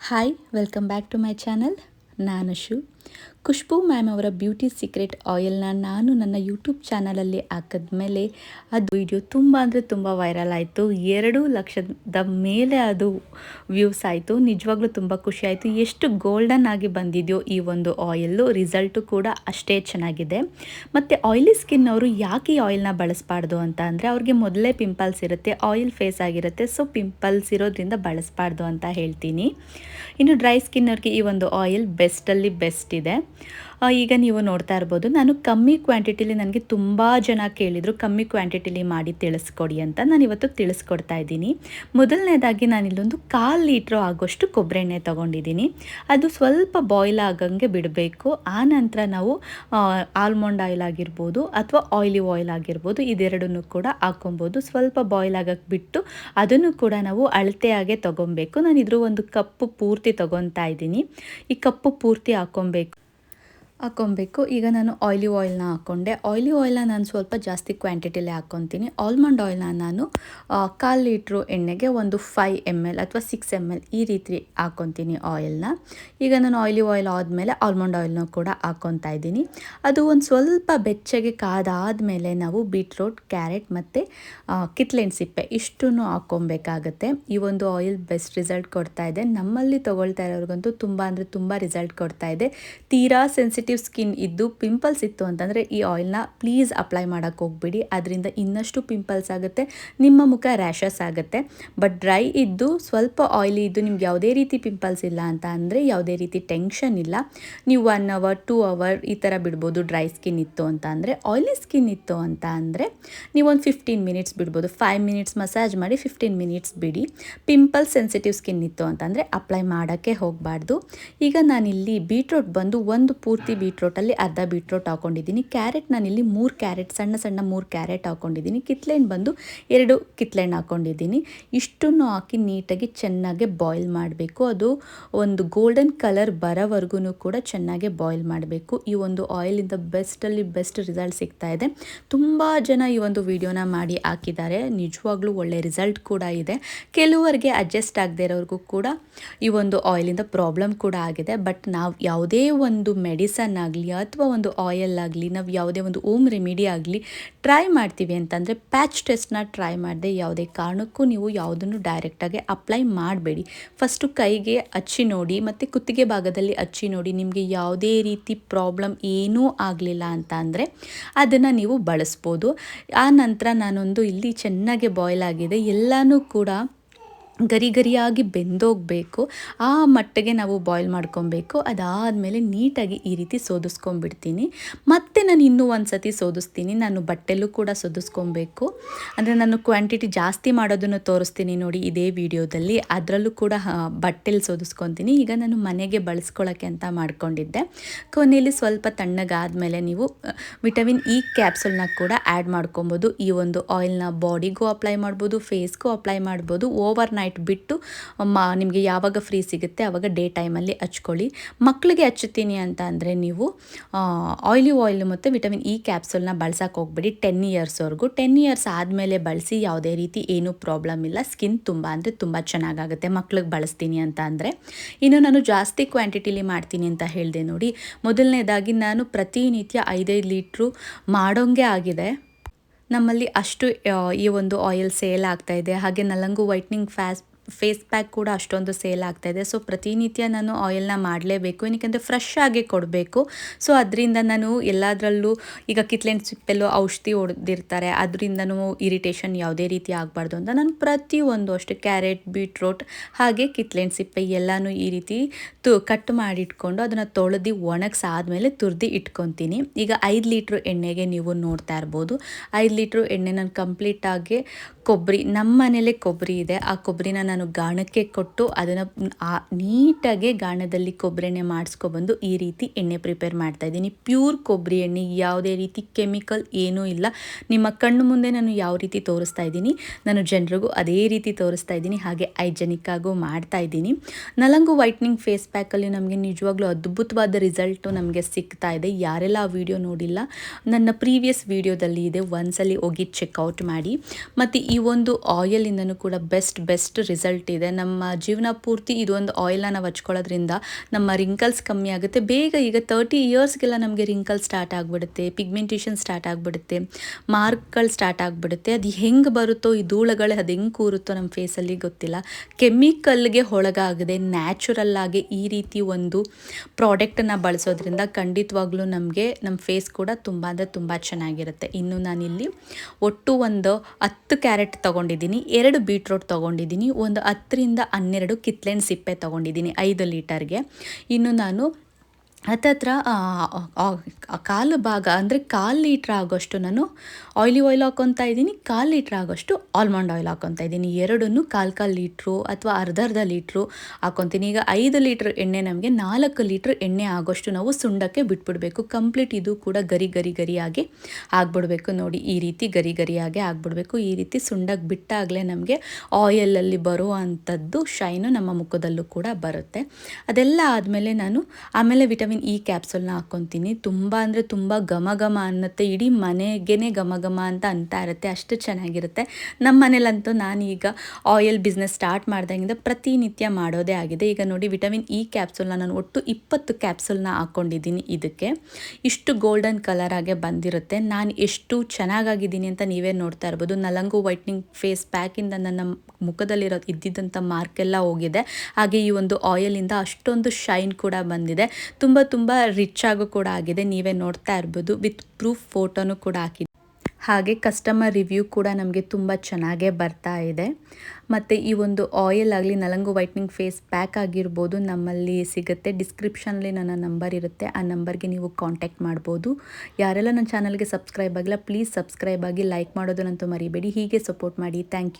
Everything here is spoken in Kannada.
hi welcome back to my channel ನಾನು ಶು Khushbu ma'am ಅವರ ಬ್ಯೂಟಿ ಸೀಕ್ರೆಟ್ ಆಯಿಲ್ನ ನಾನು ನನ್ನ ಯೂಟ್ಯೂಬ್ ಚಾನಲಲ್ಲಿ ಹಾಕಿದ್ಮೇಲೆ ಅದು ವಿಡಿಯೋ ತುಂಬ ಅಂದರೆ ತುಂಬ ವೈರಲ್ ಆಯಿತು. ಎರಡು ಲಕ್ಷದ ಮೇಲೆ ಅದು ವ್ಯೂಸ್ ಆಯಿತು. ನಿಜವಾಗ್ಲೂ ತುಂಬ ಖುಷಿ ಆಯಿತು. ಎಷ್ಟು ಗೋಲ್ಡನ್ ಆಗಿ ಬಂದಿದೆಯೋ ಈ ಒಂದು ಆಯಿಲ್ಲು, ರಿಸಲ್ಟು ಕೂಡ ಅಷ್ಟೇ ಚೆನ್ನಾಗಿದೆ. ಮತ್ತು ಆಯಿಲಿ ಸ್ಕಿನ್ ಅವರು ಯಾಕೆ ಈ ಆಯಿಲ್ನ ಬಳಸಬಾರ್ದು ಅಂತ ಅಂದರೆ ಅವ್ರಿಗೆ ಮೊದಲೇ ಪಿಂಪಲ್ಸ್ ಇರುತ್ತೆ, ಆಯಿಲ್ ಫೇಸ್ ಆಗಿರುತ್ತೆ, ಸೊ ಪಿಂಪಲ್ಸ್ ಇರೋದ್ರಿಂದ ಬಳಸಬಾರ್ದು ಅಂತ ಹೇಳ್ತೀನಿ. ಇನ್ನು ಡ್ರೈ ಸ್ಕಿನ್ ಅವ್ರಿಗೆ ಈ ಒಂದು ಆಯಿಲ್ ಬೆಸ್ಟಲ್ಲಿ ಬೆಸ್ಟ್ ಇದೆ ಆ, ಈಗ ನೀವು ನೋಡ್ತಾ ಇರ್ಬೋದು, ನಾನು ಕಮ್ಮಿ ಕ್ವಾಂಟಿಟಿಲಿ ನನಗೆ ತುಂಬ ಜನ ಕೇಳಿದರು, ಕಮ್ಮಿ ಕ್ವಾಂಟಿಟಿಲಿ ಮಾಡಿ ತಿಳಿಸ್ಕೊಡಿ ಅಂತ ನಾನು ಇವತ್ತು ತಿಳಿಸ್ಕೊಡ್ತಾ ಇದ್ದೀನಿ. ಮೊದಲನೇದಾಗಿ ನಾನು ಇಲ್ಲೊಂದು ಕಾಲು ಲೀಟ್ರು ಆಗೋಷ್ಟು ಕೊಬ್ಬರಿ ಎಣ್ಣೆ ತೊಗೊಂಡಿದ್ದೀನಿ. ಅದು ಸ್ವಲ್ಪ ಬಾಯ್ಲ್ ಆಗಂಗೆ ಬಿಡಬೇಕು. ಆ ನಂತರ ನಾವು ಆಲ್ಮಂಡ್ ಆಯಿಲ್ ಆಗಿರ್ಬೋದು ಅಥವಾ ಆಯಿಲಿ ಆಯಿಲ್ ಆಗಿರ್ಬೋದು ಇದೆರಡನ್ನೂ ಕೂಡ ಹಾಕೊಬೋದು ಸ್ವಲ್ಪ ಬಾಯ್ಲ್ ಆಗಕ್ಕೆ ಬಿಟ್ಟು ಅದನ್ನು ಕೂಡ ನಾವು ಅಳತೆಯಾಗೆ ತೊಗೊಬೇಕು. ನಾನು ಇದ್ರ ಒಂದು ಕಪ್ಪು ಪೂರ್ತಿ ತೊಗೊತಾ ಇದ್ದೀನಿ. ಈ ಕಪ್ಪು ಪೂರ್ತಿ ಹಾಕೊಬೇಕು ಹಾಕ್ಕೊಬೇಕು. ಈಗ ನಾನು ಆಯ್ಲಿ ಆಯಿಲ್ನ ಹಾಕ್ಕೊಂಡೆ. ಆಯ್ಲಿ ಆಯಿಲ್ನ ನಾನು ಸ್ವಲ್ಪ ಜಾಸ್ತಿ ಕ್ವಾಂಟಿಟಿಲಿ ಹಾಕ್ಕೊತೀನಿ. ಆಲ್ಮಂಡ್ ಆಯಿಲ್ನ ನಾನು ಕಾಲು ಲೀಟ್ರು ಎಣ್ಣೆಗೆ ಒಂದು ಫೈ ಎಂ ಎಲ್ ಅಥವಾ ಸಿಕ್ಸ್ ಎಂ ಎಲ್ ಈ ರೀತಿ ಹಾಕ್ಕೊತೀನಿ ಆಯಿಲ್ನ ಈಗ ನಾನು ಆಯ್ಲಿ ಆಯಿಲ್ ಆದಮೇಲೆ ಆಲ್ಮಂಡ್ ಆಯಿಲ್ನ ಕೂಡ ಹಾಕ್ಕೊತಾ ಇದ್ದೀನಿ. ಅದು ಒಂದು ಸ್ವಲ್ಪ ಬೆಚ್ಚಗೆ ಕಾದಾದಮೇಲೆ ನಾವು ಬೀಟ್ರೋಟ್ ಕ್ಯಾರೆಟ್ ಮತ್ತು ಕಿತ್ಲೆಣ್ಣ ಸಿಪ್ಪೆ ಇಷ್ಟೂ ಹಾಕ್ಕೊಬೇಕಾಗತ್ತೆ. ಈ ಒಂದು ಆಯಿಲ್ ಬೆಸ್ಟ್ ರಿಸಲ್ಟ್ ಕೊಡ್ತಾ ಇದೆ. ನಮ್ಮಲ್ಲಿ ತೊಗೊಳ್ತಾ ಇರೋರಿಗಂತೂ ತುಂಬ ಅಂದರೆ ತುಂಬ ರಿಸಲ್ಟ್ ಕೊಡ್ತಾ ಇದೆ. ತೀರಾ ಸೆನ್ಸಿಟಿವ್ ಸ್ಕಿನ್ ಇದ್ದು ಪಿಂಪಲ್ಸ್ ಇತ್ತು ಅಂತಂದರೆ ಈ ಆಯಿಲ್ನ ಪ್ಲೀಸ್ ಅಪ್ಲೈ ಮಾಡೋಕ್ಕೆ ಹೋಗ್ಬಿಡಿ. ಅದರಿಂದ ಇನ್ನಷ್ಟು ಪಿಂಪಲ್ಸ್ ಆಗುತ್ತೆ, ನಿಮ್ಮ ಮುಖ ರ್ಯಾಷಸ್ ಆಗುತ್ತೆ. ಬಟ್ ಡ್ರೈ ಇದ್ದು ಸ್ವಲ್ಪ ಆಯಿಲಿ ಇದ್ದು ನಿಮ್ಗೆ ಯಾವುದೇ ರೀತಿ ಪಿಂಪಲ್ಸ್ ಇಲ್ಲ ಅಂತ ಅಂದರೆ ಯಾವುದೇ ರೀತಿ ಟೆನ್ಷನ್ ಇಲ್ಲ. ನೀವು ಒನ್ ಅವರ್ ಟೂ ಅವರ್ ಈ ಥರ ಬಿಡ್ಬೋದು ಡ್ರೈ ಸ್ಕಿನ್ ಇತ್ತು ಅಂತ ಅಂದರೆ. ಆಯಿಲಿ ಸ್ಕಿನ್ ಇತ್ತು ಅಂತ ಅಂದರೆ ನೀವು ಒಂದು ಫಿಫ್ಟೀನ್ ಮಿನಿಟ್ಸ್ ಬಿಡ್ಬೋದು. ಫೈವ್ ಮಿನಿಟ್ಸ್ ಮಸಾಜ್ ಮಾಡಿ ಫಿಫ್ಟೀನ್ ಮಿನಿಟ್ಸ್ ಬಿಡಿ. ಪಿಂಪಲ್ ಸೆನ್ಸಿಟಿವ್ ಸ್ಕಿನ್ ಇತ್ತು ಅಂತಂದರೆ ಅಪ್ಲೈ ಮಾಡೋಕ್ಕೆ ಹೋಗಬಾರ್ದು. ಈಗ ನಾನಿಲ್ಲಿ ಬೀಟ್ರೋಟ್ ಬಂದು ಒಂದು ಪೂರ್ತಿ ಬೀಟ್ರೋಟಲ್ಲಿ ಅರ್ಧ ಬೀಟ್ರೋಟ್ ಹಾಕೊಂಡಿದ್ದೀನಿ. ಕ್ಯಾರೆಟ್ ನಾನಿಲ್ಲಿ ಮೂರು ಕ್ಯಾರೆಟ್, ಸಣ್ಣ ಸಣ್ಣ ಮೂರು ಕ್ಯಾರೆಟ್ ಹಾಕೊಂಡಿದ್ದೀನಿ. ಕಿತ್ಲೆಹಣ್ಣು ಬಂದು ಎರಡು ಕಿತ್ಲೆಹಣ್ಣು ಹಾಕೊಂಡಿದ್ದೀನಿ. ಇಷ್ಟನ್ನು ಹಾಕಿ ನೀಟಾಗಿ ಚೆನ್ನಾಗಿ ಬಾಯ್ಲ್ ಮಾಡಬೇಕು. ಅದು ಒಂದು ಗೋಲ್ಡನ್ ಕಲರ್ ಬರೋವರೆಗೂ ಕೂಡ ಚೆನ್ನಾಗಿ ಬಾಯ್ಲ್ ಮಾಡಬೇಕು. ಈ ಒಂದು ಆಯಿಲಿಂದ ಬೆಸ್ಟಲ್ಲಿ ಬೆಸ್ಟ್ ರಿಸಲ್ಟ್ ಸಿಗ್ತಾ ಇದೆ. ತುಂಬ ಜನ ಈ ಒಂದು ವಿಡಿಯೋನ ಮಾಡಿ ಹಾಕಿದ್ದಾರೆ. ನಿಜವಾಗ್ಲೂ ಒಳ್ಳೆ ರಿಸಲ್ಟ್ ಕೂಡ ಇದೆ. ಕೆಲವರಿಗೆ ಅಡ್ಜಸ್ಟ್ ಆಗದೆ ಇರೋರಿಗೂ ಕೂಡ ಈ ಒಂದು ಆಯಿಲಿಂದ ಪ್ರಾಬ್ಲಮ್ ಕೂಡ ಆಗಿದೆ. ಬಟ್ ನಾವು ಯಾವುದೇ ಒಂದು ಮೆಡಿಸನ್ ಆಗಲಿ ಅಥವಾ ಒಂದು ಆಯಿಲ್ ಆಗಲಿ, ನಾವು ಯಾವುದೇ ಒಂದು ಓಮ್ ರೆಮಿಡಿ ಆಗಲಿ ಟ್ರೈ ಮಾಡ್ತೀವಿ ಅಂತಂದರೆ ಪ್ಯಾಚ್ ಟೆಸ್ಟ್ನ ಟ್ರೈ ಮಾಡಿದೆ ಯಾವುದೇ ಕಾರಣಕ್ಕೂ ನೀವು ಯಾವುದನ್ನು ಡೈರೆಕ್ಟಾಗಿ ಅಪ್ಲೈ ಮಾಡಬೇಡಿ. ಫಸ್ಟು ಕೈಗೆ ಹಚ್ಚಿ ನೋಡಿ ಮತ್ತು ಕುತ್ತಿಗೆ ಭಾಗದಲ್ಲಿ ಹಚ್ಚಿ ನೋಡಿ ನಿಮಗೆ ಯಾವುದೇ ರೀತಿ ಪ್ರಾಬ್ಲಮ್ ಏನೂ ಆಗಲಿಲ್ಲ ಅಂತ ಅಂದರೆ ಅದನ್ನು ನೀವು ಬಳಸ್ಬೋದು. ಆ ನಂತರ ನಾನೊಂದು ಇಲ್ಲಿ ಚೆನ್ನಾಗಿ ಬಾಯ್ಲ್ ಆಗಿದೆ. ಎಲ್ಲನೂ ಕೂಡ ಗರಿ ಗರಿಯಾಗಿ ಬೆಂದೋಗಬೇಕು ಆ ಮಟ್ಟಿಗೆ ನಾವು ಬಾಯ್ಲ್ ಮಾಡ್ಕೊಬೇಕು ಅದಾದಮೇಲೆ ನೀಟಾಗಿ ಈ ರೀತಿ ಸೋದಿಸ್ಕೊಂಡ್ಬಿಡ್ತೀನಿ. ಮತ್ತೆ ನಾನು ಇನ್ನೂ ಒಂದು ಸತಿ ಸೋದಿಸ್ತೀನಿ. ನಾನು ಬಟ್ಟೆಲ್ಲೂ ಕೂಡ ಸೋದಿಸ್ಕೊಬೇಕು. ಅಂದರೆ ನಾನು ಕ್ವಾಂಟಿಟಿ ಜಾಸ್ತಿ ಮಾಡೋದನ್ನು ತೋರಿಸ್ತೀನಿ ನೋಡಿ ಇದೇ ವಿಡಿಯೋದಲ್ಲಿ. ಅದರಲ್ಲೂ ಕೂಡ ಬಟ್ಟೆಲಿ ಸೋದಿಸ್ಕೊತೀನಿ. ಈಗ ನಾನು ಮನೆಗೆ ಬಳಸ್ಕೊಳ್ಳೋಕ್ಕೆ ಅಂತ ಮಾಡ್ಕೊಂಡಿದ್ದೆ. ಕೊನೆಯಲ್ಲಿ ಸ್ವಲ್ಪ ತಣ್ಣಗಾದಮೇಲೆ ನೀವು ವಿಟಮಿನ್ ಇ ಕ್ಯಾಪ್ಸುಲ್ನ ಕೂಡ ಆ್ಯಡ್ ಮಾಡ್ಕೊಬೋದು. ಈ ಒಂದು ಆಯಿಲ್ನ ಬಾಡಿಗೂ ಅಪ್ಲೈ ಮಾಡ್ಬೋದು ಫೇಸ್ಗೂ ಅಪ್ಲೈ ಮಾಡ್ಬೋದು. ಓವರ್ ನೈಟ್ ಬಿಟ್ಟು ನಿಮಗೆ ಯಾವಾಗ ಫ್ರೀ ಸಿಗುತ್ತೆ ಆವಾಗ ಡೇ ಟೈಮಲ್ಲಿ ಹಚ್ಕೊಳ್ಳಿ. ಮಕ್ಕಳಿಗೆ ಹಚ್ಚುತ್ತೀನಿ ಅಂತ ಅಂದರೆ ನೀವು ಆಯಿಲಿ ಆಯಿಲ್ ಮತ್ತು ವಿಟಮಿನ್ ಇ ಕ್ಯಾಪ್ಸೂಲ್ನ ಬಳಸೋಕೆ ಹೋಗ್ಬೇಡಿ. ಟೆನ್ ಇಯರ್ಸ್ವರೆಗೂ ಟೆನ್ ಇಯರ್ಸ್ ಆದಮೇಲೆ ಬಳಸಿ ಯಾವುದೇ ರೀತಿ ಏನೂ ಪ್ರಾಬ್ಲಮ್ ಇಲ್ಲ. ಸ್ಕಿನ್ ತುಂಬ ಅಂದರೆ ತುಂಬ ಚೆನ್ನಾಗಾಗುತ್ತೆ. ಮಕ್ಳಿಗೆ ಬಳಸ್ತೀನಿ ಅಂತ ಅಂದರೆ. ಇನ್ನು ನಾನು ಜಾಸ್ತಿ ಕ್ವಾಂಟಿಟಿಲಿ ಮಾಡ್ತೀನಿ ಅಂತ ಹೇಳಿದೆ ನೋಡಿ. ಮೊದಲನೇದಾಗಿ ನಾನು ಪ್ರತಿನಿತ್ಯ ಐದೈದು ಲೀಟ್ರು ಮಾಡೋಂಗೆ ಆಗಿದೆ. ನಮ್ಮಲ್ಲಿ ಅಷ್ಟು ಈ ಒಂದು ಆಯಿಲ್ ಸೇಲ್ ಆಗ್ತಾ ಇದೆ. ಹಾಗೆ ನಲಂಗು ವೈಟ್ನಿಂಗ್ ಫ್ಯಾಸ್ ಫೇಸ್ ಪ್ಯಾಕ್ ಕೂಡ ಅಷ್ಟೊಂದು ಸೇಲ್ ಆಗ್ತಾ ಇದೆ. ಸೊ, ಪ್ರತಿನಿತ್ಯ ನಾನು ಆಯಿಲ್ನ ಮಾಡಲೇಬೇಕು. ಏನಕ್ಕೆ ಫ್ರೆಶ್ ಆಗಿ ಕೊಡಬೇಕು. ಸೊ, ಅದರಿಂದ ನಾನು ಎಲ್ಲದರಲ್ಲೂ ಈಗ ಕಿತ್ಲೆಣ್ ಸಿಪ್ಪೆಲ್ಲು ಔಷಧಿ ಹೊಡೆದಿರ್ತಾರೆ. ಅದರಿಂದನೂ ಇರಿಟೇಷನ್ ಯಾವುದೇ ರೀತಿ ಆಗಬಾರ್ದು ಅಂತ ನಾನು ಪ್ರತಿಯೊಂದು ಅಷ್ಟು ಕ್ಯಾರೆಟ್, ಬೀಟ್ರೋಟ್ ಹಾಗೆ ಕಿತ್ಲೆಣ್ ಸಿಪ್ಪೆ ಎಲ್ಲನೂ ಈ ರೀತಿ ತು ಕಟ್ ಮಾಡಿಟ್ಕೊಂಡು ಅದನ್ನು ತೊಳೆದು ಒಣಗಿಸಾದ್ಮೇಲೆ ತುರ್ದು ಇಟ್ಕೊತೀನಿ. ಈಗ ಐದು ಲೀಟ್ರ್ ಎಣ್ಣೆಗೆ ನೀವು ನೋಡ್ತಾ ಇರ್ಬೋದು. ಐದು ಲೀಟ್ರ್ ಎಣ್ಣೆ ನಾನು ಕಂಪ್ಲೀಟಾಗಿ ಕೊಬ್ಬರಿ, ನಮ್ಮ ಮನೇಲೆ ಕೊಬ್ಬರಿ ಇದೆ. ಆ ಕೊಬ್ಬರಿನ ನಾನು ಗಾಣಕ್ಕೆ ಕೊಟ್ಟು ಅದನ್ನು ನೀಟಾಗಿ ಗಾಣದಲ್ಲಿ ಕೊಬ್ಬರಿ ಎಣ್ಣೆ ಮಾಡಿಸ್ಕೊಬಂದು ಈ ರೀತಿ ಎಣ್ಣೆ ಪ್ರಿಪೇರ್ ಮಾಡ್ತಾ ಇದ್ದೀನಿ. ಪ್ಯೂರ್ ಕೊಬ್ಬರಿ ಎಣ್ಣೆ, ಯಾವುದೇ ರೀತಿ ಕೆಮಿಕಲ್ ಏನೂ ಇಲ್ಲ. ನಿಮ್ಮ ಕಣ್ಣು ಮುಂದೆ ನಾನು ಯಾವ ರೀತಿ ತೋರಿಸ್ತಾ ಇದ್ದೀನಿ, ನಾನು ಜನರಿಗೂ ಅದೇ ರೀತಿ ತೋರಿಸ್ತಾ ಇದ್ದೀನಿ, ಹಾಗೆ ಹೈಜೆನಿಕ್ ಆಗು ಮಾಡ್ತಾ ಇದ್ದೀನಿ. ನಲಂಗು ವೈಟ್ನಿಂಗ್ ಫೇಸ್ ಪ್ಯಾಕಲ್ಲಿ ನಮಗೆ ನಿಜವಾಗ್ಲೂ ಅದ್ಭುತವಾದ ರಿಸಲ್ಟು ನಮಗೆ ಸಿಗ್ತಾ ಇದೆ. ಯಾರೆಲ್ಲ ಆ ವಿಡಿಯೋ ನೋಡಿಲ್ಲ, ನನ್ನ ಪ್ರೀವಿಯಸ್ ವಿಡಿಯೋದಲ್ಲಿ ಇದೆ. ಒಂದ್ಸಲಿ ಹೋಗಿ ಚೆಕ್ಔಟ್ ಮಾಡಿ. ಮತ್ತು ಈ ಒಂದು ಆಯಿಲಿಂದನೂ ಕೂಡ ಬೆಸ್ಟ್ ಬೆಸ್ಟ್ ರಿಸಲ್ಟ್ ಇದೆ. ನಮ್ಮ ಜೀವನ ಪೂರ್ತಿ ಇದೊಂದು ಆಯಿಲ್ನ ನಾವು ಹಚ್ಕೊಳ್ಳೋದ್ರಿಂದ ನಮ್ಮ ರಿಂಕಲ್ಸ್ ಕಮ್ಮಿ ಆಗುತ್ತೆ. ಬೇಗ ಈಗ ತರ್ಟಿ ಇಯರ್ಸ್ಗೆಲ್ಲ ನಮಗೆ ರಿಂಕಲ್ ಸ್ಟಾರ್ಟ್ ಆಗಿಬಿಡುತ್ತೆ ಪಿಗ್ಮೆಂಟೇಷನ್ ಸ್ಟಾರ್ಟ್ ಆಗಿಬಿಡುತ್ತೆ ಮಾರ್ಕ್ಗಳು ಸ್ಟಾರ್ಟ್ ಆಗಿಬಿಡುತ್ತೆ. ಅದು ಹೆಂಗೆ ಬರುತ್ತೋ, ಈ ಧೂಳುಗಳು ಅದು ಹೆಂಗೆ ಕೂರುತ್ತೋ ನಮ್ಮ ಫೇಸಲ್ಲಿ ಗೊತ್ತಿಲ್ಲ. ಕೆಮಿಕಲ್ಗೆ ಒಳಗಾಗದೆ ನ್ಯಾಚುರಲ್ ಆಗಿ ಈ ರೀತಿ ಒಂದು ಪ್ರಾಡಕ್ಟನ್ನು ಬಳಸೋದ್ರಿಂದ ಖಂಡಿತವಾಗ್ಲೂ ನಮಗೆ ನಮ್ಮ ಫೇಸ್ ಕೂಡ ತುಂಬ ಅಂದರೆ ತುಂಬ ಚೆನ್ನಾಗಿರುತ್ತೆ. ಇನ್ನು ನಾನಿಲ್ಲಿ ಒಟ್ಟು ಒಂದು ಹತ್ತು ಕ್ಯಾರೆಟ್ ತೊಗೊಂಡಿದ್ದೀನಿ ಎರಡು ಬೀಟ್ರೋಟ್ ತೊಗೊಂಡಿದ್ದೀನಿ ಒಂದು ಹತ್ತರಿಂದ ಹನ್ನೆರಡು ಕಿತ್ಲೆನ್ ಸಿಪ್ಪೆ ತೊಗೊಂಡಿದ್ದೀನಿ ಐದು ಲೀಟರ್ಗೆ. ಇನ್ನು ನಾನು ಹತ್ತತ್ರ ಕಾಲು ಭಾಗ, ಅಂದರೆ ಕಾಲು ಲೀಟ್ರ್ ಆಗೋಷ್ಟು ನಾನು ಆಯ್ಲಿ ಆಯಿಲ್ ಹಾಕ್ಕೊತಾ ಇದ್ದೀನಿ, ಕಾಲು ಲೀಟ್ರ್ ಆಗೋಷ್ಟು ಆಲ್ಮಂಡ್ ಆಯಿಲ್ ಹಾಕ್ಕೊತಾ ಇದ್ದೀನಿ. ಎರಡನ್ನೂ ಕಾಲು ಕಾಲು ಲೀಟ್ರು ಅಥವಾ ಅರ್ಧ ಅರ್ಧ ಲೀಟ್ರು ಹಾಕ್ಕೊತೀನಿ ಈಗ ಐದು ಲೀಟ್ರ್ ಎಣ್ಣೆ ನಮಗೆ ನಾಲ್ಕು ಲೀಟ್ರ್ ಎಣ್ಣೆ ಆಗೋಷ್ಟು ನಾವು ಸುಂಡಕ್ಕೆ ಬಿಟ್ಬಿಡಬೇಕು. ಕಂಪ್ಲೀಟ್ ಇದು ಕೂಡ ಗರಿ ಗರಿ ಗರಿಯಾಗಿ ಆಗ್ಬಿಡ್ಬೇಕು ನೋಡಿ. ಈ ರೀತಿ ಗರಿ ಗರಿಯಾಗಿ ಆಗ್ಬಿಡ್ಬೇಕು. ಈ ರೀತಿ ಸುಂಡಕ್ಕೆ ಬಿಟ್ಟಾಗಲೇ ನಮಗೆ ಆಯಿಲಲ್ಲಿ ಬರುವಂಥದ್ದು ಶೈನು ನಮ್ಮ ಮುಖದಲ್ಲೂ ಕೂಡ ಬರುತ್ತೆ. ಅದೆಲ್ಲ ಆದಮೇಲೆ ನಾನು ಆಮೇಲೆ ವಿಟಮಿನ್ ಈ ಕ್ಯಾಪ್ಸೂಲ್ನ ಹಾಕ್ಕೊತೀನಿ. ತುಂಬ ಅಂದರೆ ತುಂಬ ಘಮ ಘಮ ಅನ್ನತ್ತೆ. ಇಡೀ ಮನೆಗೇ ಘಮ ಘಮ ಅಂತ ಅಂತ ಇರುತ್ತೆ. ಅಷ್ಟು ಚೆನ್ನಾಗಿರುತ್ತೆ. ನಮ್ಮ ಮನೇಲಂತೂ ನಾನು ಈಗ ಆಯಿಲ್ ಬಿಸ್ನೆಸ್ ಸ್ಟಾರ್ಟ್ ಮಾಡ್ದಾಗಿಂದ ಪ್ರತಿನಿತ್ಯ ಮಾಡೋದೇ ಆಗಿದೆ. ಈಗ ನೋಡಿ, ವಿಟಮಿನ್ ಇ ಕ್ಯಾಪ್ಸೂಲ್ನ ನಾನು ಒಟ್ಟು ಇಪ್ಪತ್ತು ಕ್ಯಾಪ್ಸೂಲ್ನ ಹಾಕ್ಕೊಂಡಿದ್ದೀನಿ ಇದಕ್ಕೆ. ಇಷ್ಟು ಗೋಲ್ಡನ್ ಕಲರ್ ಆಗೇ ಬಂದಿರುತ್ತೆ. ನಾನು ಎಷ್ಟು ಚೆನ್ನಾಗಾಗಿದ್ದೀನಿ ಅಂತ ನೀವೇ ನೋಡ್ತಾ ಇರ್ಬೋದು. ನಲಂಗು ವೈಟ್ನಿಂಗ್ ಫೇಸ್ ಪ್ಯಾಕಿಂದ ನನ್ನ ಮುಖದಲ್ಲಿರೋ ಇದ್ದಿದ್ದಂಥ ಮಾರ್ಕೆಲ್ಲ ಹೋಗಿದೆ. ಹಾಗೆ ಈ ಒಂದು ಆಯಿಲಿಂದ ಅಷ್ಟೊಂದು ಶೈನ್ ಕೂಡ ಬಂದಿದೆ. ತುಂಬ ತುಂಬ ರಿಚ್ ಆಗೋ ಕೂಡ ಆಗಿದೆ. ನೀವೇ ನೋಡ್ತಾ ಇರ್ಬೋದು. ವಿತ್ ಪ್ರೂಫ್ ಫೋಟೋನು ಕೂಡ ಹಾಕಿದೆ. ಹಾಗೆ ಕಸ್ಟಮರ್ ರಿವ್ಯೂ ಕೂಡ ನಮಗೆ ತುಂಬ ಚೆನ್ನಾಗೇ ಬರ್ತಾ ಇದೆ. ಮತ್ತು ಈ ಒಂದು ಆಯಿಲ್ ಆಗಲಿ, ನಲಂಗು ವೈಟ್ನಿಂಗ್ ಫೇಸ್ ಪ್ಯಾಕ್ ಆಗಿರ್ಬೋದು ನಮ್ಮಲ್ಲಿ ಸಿಗುತ್ತೆ. ಡಿಸ್ಕ್ರಿಪ್ಷನಲ್ಲಿ ನನ್ನ ನಂಬರ್ ಇರುತ್ತೆ. ಆ ನಂಬರ್ಗೆ ನೀವು ಕಾಂಟ್ಯಾಕ್ಟ್ ಮಾಡ್ಬೋದು. ಯಾರೆಲ್ಲ ನನ್ನ ಚಾನಲ್ಗೆ ಸಬ್ಸ್ಕ್ರೈಬ್ ಆಗಿಲ್ಲ ಪ್ಲೀಸ್ ಸಬ್ಸ್ಕ್ರೈಬ್ ಆಗಿ ಲೈಕ್ ಮಾಡೋದನ್ನಂತೂ ಮರಿಬೇಡಿ. ಹೀಗೆ ಸಪೋರ್ಟ್ ಮಾಡಿ. Thank you